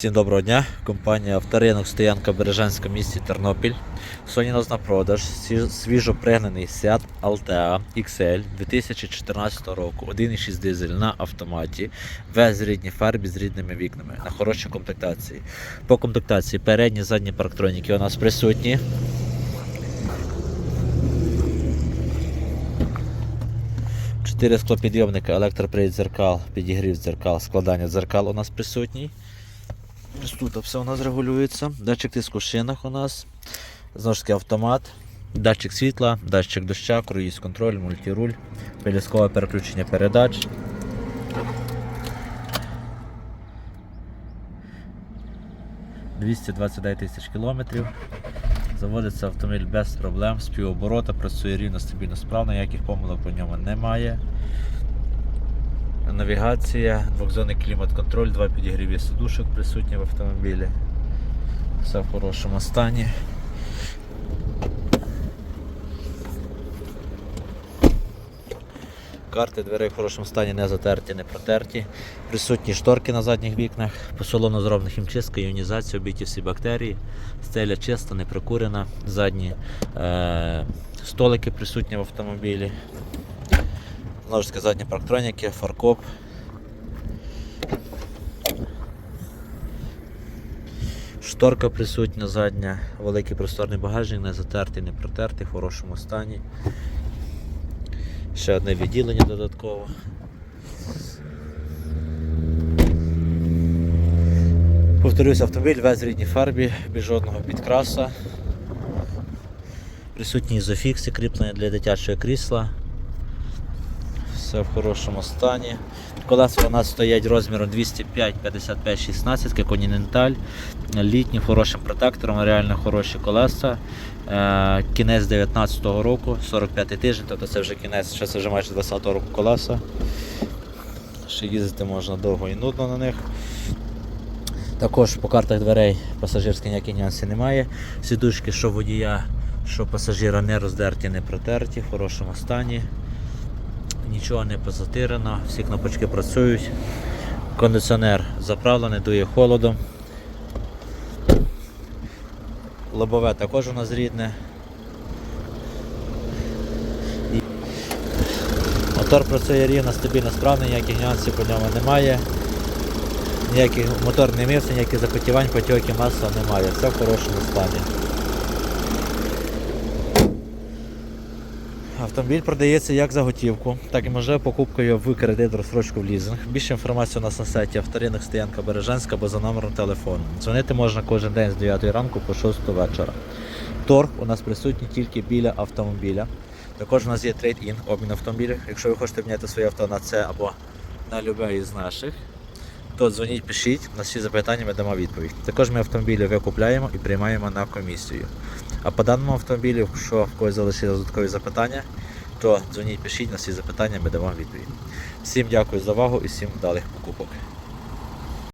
Всім доброго дня. Компанія Авторинок Стоянка Бережанська місті Тернопіль. Сьогодні нас на продаж свіж- свіжо пригнаний Seat Altea XL 2014 року, 1,6 дизель на автоматі, весь рідній фарбі з рідними вікнами на хорошій комплектації. По комплектації передні задні парктроніки у нас присутні. Чотири склопідйомника, електропривід дзеркал, підігрів дзеркал, складання дзеркал у нас присутній. Ось тут все у нас регулюється. Датчик тиску в шинах у нас. Знову ж таки автомат, датчик світла, датчик доща, круїз контроль, мультируль, пиліскове переключення передач. «229 тисяч кілометрів. Заводиться автомобіль без проблем, співоборота, працює рівно, стабільно, справно, ніяких помилок по ньому немає. Навігація, двохзонний клімат-контроль, два підігріві сидушок присутні в автомобілі. Все в хорошому стані. Карти дверей в хорошому стані не затерті, не протерті. Присутні шторки на задніх вікнах. По салону зроблена хімчистка, іонізація, обійті всі бактерії. Стеля чиста, не прикурена. Задні е- столики присутні в автомобілі. Таки задні парктроніки, фаркоп. Шторка присутня задня, великий просторний багажник, не затертий, не протертий, в хорошому стані. Ще одне відділення додатково. Повторюсь, автомобіль весь в рідній фарбі, без жодного підкраса. Присутні ізофікси, кріплення для дитячого крісла. Все в хорошому стані. Колеса у нас стоять розміром 205, 55, 16 Continental. Літні, хорошим протектором, реально хороші колеса. Е, Кінець 19-го року, 45 тиждень, тобто це вже кінець, ще це вже майже 20-го року колеса. Ще їздити можна довго і нудно на них. Також по картах дверей пасажирських ніяких нюансів немає. Сідушки, що водія, що пасажира не роздерті, не протерті, в хорошому стані. Нічого не позатирано, всі кнопочки працюють. Кондиціонер заправлений, дує холодом. Лобове також у нас рідне. Мотор працює рівно, стабільно справний, ніяких нюансів по ньому немає. Ніяких мотор не мився, ніяких запотівань, потьоки, масла немає. Все в хорошому стані. Автомобіль продається як за готівку, так і може покупкою в кредит, розстрочку в лізинг. Більше інформації у нас на сайті авторинок Стоянка Бережанська або за номером телефону. Дзвонити можна кожен день з 9 ранку по 6 вечора. Торг у нас присутній тільки біля автомобіля. Також у нас є трейд-ін, обмін автомобілів. Якщо ви хочете міняти своє авто на це або на любе із наших, то дзвоніть, пишіть, на всі запитання ми дамо відповідь. Також ми автомобілі викупляємо і приймаємо на комісію. А по даному автомобілю, якщо в когось залишилися додаткові запитання, то дзвоніть, пишіть на всі запитання, ми дамо відповідь. Всім дякую за увагу і всім вдалих покупок.